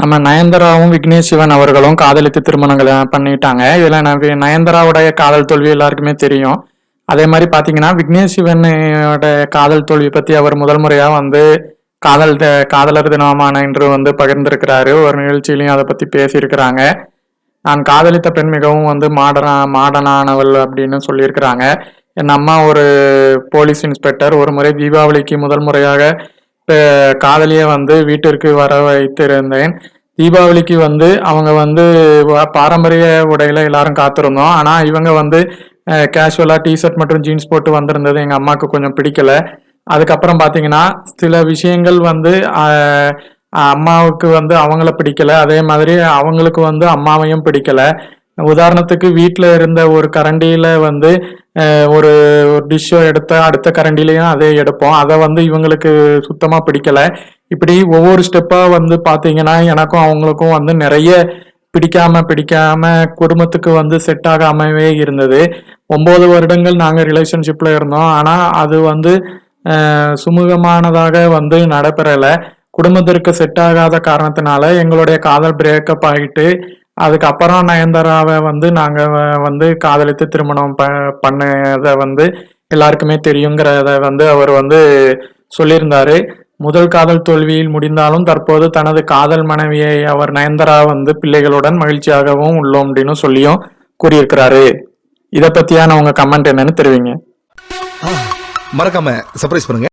நம்ம நயன்தாராவும் விக்னேஷ் சிவன் அவர்களும் காதலித்து திருமணங்களை பண்ணிட்டாங்க. இதில் ந- நயன்தராவுடைய காதல் தோல்வி எல்லாருக்குமே தெரியும். அதே மாதிரி பார்த்தீங்கன்னா விக்னேஷ் சிவனோட காதல் தோல்வி பற்றி அவர் முதல் முறையாக வந்து காதல் த- காதலர் தினமான என்று வந்து பகிர்ந்திருக்கிறாரு. ஒரு நிகழ்ச்சியிலையும் அதை பற்றி பேசியிருக்கிறாங்க. நான் காதலித்த பெண் மிகவும் வந்து மாடனா மாடனானவள் அப்படின்னு சொல்லியிருக்கிறாங்க. என் அம்மா ஒரு போலீஸ் இன்ஸ்பெக்டர். ஒரு முறை தீபாவளிக்கு முதல் முறையாக காதலியை வந்து வீட்டிற்கு வர வைத்திருந்தேன். தீபாவளிக்கு வந்து அவங்க வந்து பாரம்பரிய உடையில எல்லாரும் காத்திருந்தோம். ஆனா இவங்க வந்து கேஷுவலா டிஷர்ட் மற்றும் ஜீன்ஸ் போட்டு வந்திருந்தது எங்க அம்மாவுக்கு கொஞ்சம் பிடிக்கல. அதுக்கப்புறம் பாத்தீங்கன்னா சில விஷயங்கள் வந்து அம்மாவுக்கு வந்து அவங்கள பிடிக்கல. அதே மாதிரி அவங்களுக்கு வந்து அம்மாவையும் பிடிக்கல. உதாரணத்துக்கு வீட்டில் இருந்த ஒரு கரண்டியில வந்து ஒரு டிஷ்ஷோ எடுத்த அடுத்த கரண்டிலையும் அதே எடுப்போம். அதை வந்து இவங்களுக்கு சுத்தமா பிடிக்கல. இப்படி ஒவ்வொரு ஸ்டெப்பா வந்து பாத்தீங்கன்னா எனக்கும் அவங்களுக்கும் வந்து நிறைய பிடிக்காம பிடிக்காம குடும்பத்துக்கு வந்து செட் ஆகாமவே இருந்தது. ஒன்பது வருடங்கள் நாங்க ரிலேஷன்ஷிப்ல இருந்தோம். ஆனா அது வந்து சுமூகமானதாக வந்து நடைபெறல. குடும்பத்திற்கு செட் ஆகாத காரணத்தினால எங்களுடைய காதல் பிரேக்கப் ஆகிட்டு அதுக்கப்புறம் நயன்தாராவை வந்து நாங்க வந்து காதலித்து திருமணம் ப பண்ணதை வந்து எல்லாருக்குமே தெரியுங்கிறத வந்து அவர் வந்து சொல்லியிருந்தாரு. முதல் காதல் தோல்வியில் முடிந்தாலும் தற்போது தனது காதல் மனைவியை அவர் நயன்தாரா வந்து பிள்ளைகளுடன் மகிழ்ச்சியாகவும் உள்ளோம் அப்படின்னு சொல்லியும் கூறியிருக்கிறாரு. இதை பத்தியான உங்க கமெண்ட் என்னன்னு தெரிவிங்க. மறக்காம சர்ப்ரைஸ் பண்ணுங்க.